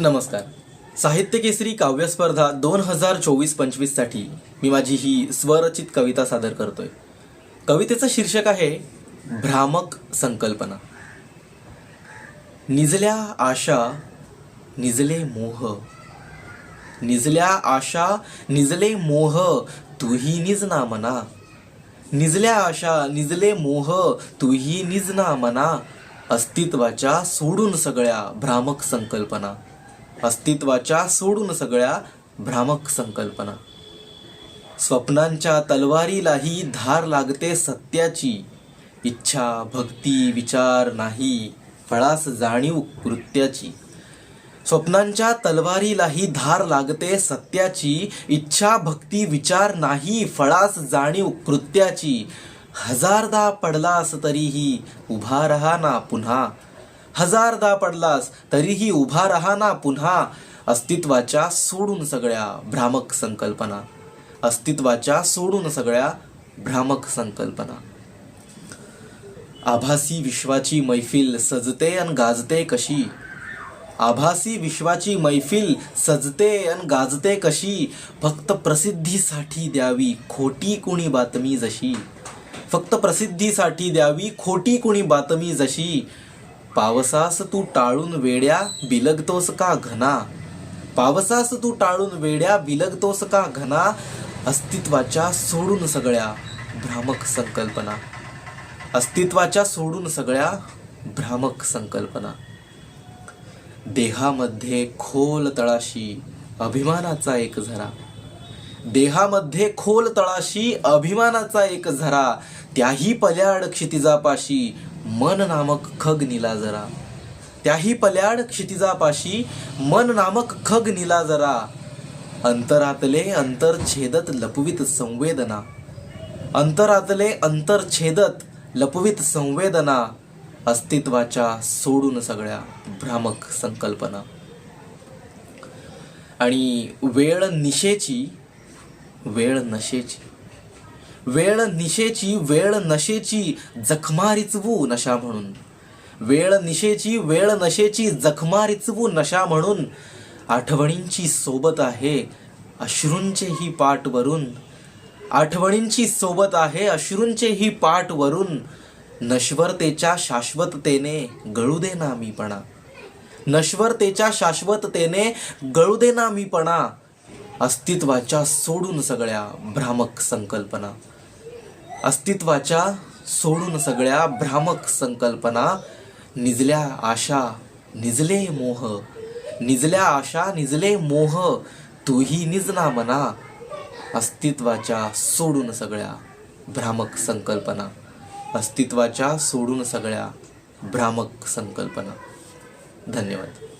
नमस्कार. साहित्य केसरी काव्य स्पर्धा दोन हजार चोवीस पंचवीससाठी मी माझी ही स्वरचित कविता सादर करतोय. कवितेचं शीर्षक आहे भ्रामक संकल्पना. निजल्या आशा निजले मोह. निजल्या आशा निजले मोह तूही निज ना मना. निजल्या आशा निजले मोह तूही निज ना मना. अस्तित्वाच्या सोडून सगळ्या भ्रामक संकल्पना. अस्तित्वाच्या सोडून सगळ्या भ्रामक संकल्पना. स्वप्नांच्या तलवारीलाही धार लागते सत्याची. इच्छा भक्ती विचार नाही फळास जाणीव कृत्याची. स्वप्नांच्या तलवारीलाही धार लागते सत्याची. इच्छा भक्ती विचार नाही फळास जाणीव कृत्याची. हजारदा पडलास तरीही उभा रहा ना पुन्हा. हजारदा पडलास तरीही उभा राहा ना पुन्हा. अस्तित्वाच्या सोडून सगळ्या भ्रामक संकल्पना. अस्तित्वाच्या सोडून सगळ्या भ्रामक संकल्पना. आभासी विश्वाची मैफिल सजते अन गाजते कशी? आभासी विश्वाची मैफिल सजते अन गाजते कशी? फक्त प्रसिद्धीसाठी द्यावी खोटी कुणी बातमी जशी? फक्त प्रसिद्धीसाठी द्यावी खोटी कुणी बातमी जशी? पावसास तू टाळून वेड्या बिलगतोस का घना? पावसास तू टाळून वेड्या बिलगतोस का घना? अस्तित्वाच्या सोडून सगळ्या भ्रामक संकल्पना. अस्तित्वाच्या सोडून सगळ्या भ्रामक संकल्पना. देहामध्ये खोल तळाशी अभिमानाचा एक झरा. देहामध्ये खोल तळाशी अभिमानाचा एक झरा. त्याही पल्याड क्षितिजापाशी मन नामक खग निला जरा. त्याही पल्याड क्षितिजापाशी मन नामक खग निला जरा. अंतरातले अंतर छेदत लपवित संवेदना. अंतरातले अंतर छेदत लपवित संवेदना. अस्तित्वाच्या सोडून सगळ्या भ्रामक संकल्पना. आणि वेळ निशेची वेळ नशेची. वेळ निशेची वेळ नशेची जखमा रिचवू नशा म्हणून. वेळ निशेची वेळ नशेची जखमा रिचवू नशा म्हणून. आठवणींची सोबत आहे अश्रूंचेही पाठ वरून. आठवणींची सोबत आहे अश्रूंचेही पाठ वरून. नश्वरतेच्या शाश्वततेने गळू दे ना मीपणा. नश्वरतेच्या शाश्वततेने गळू दे ना मीपणा. अस्तित्वाच्या सोडून सगळ्या भ्रामक संकल्पना. अस्तित्वाच्या सोडून सगळ्या भ्रामक संकल्पना. निजल्या आशा निजले मोह. निजल्या आशा निजले मोह. तूही निजना मना. अस्तित्वाच्या सोडून सगळ्या भ्रामक संकल्पना. अस्तित्वाच्या सोडून सगळ्या भ्रामक संकल्पना. धन्यवाद.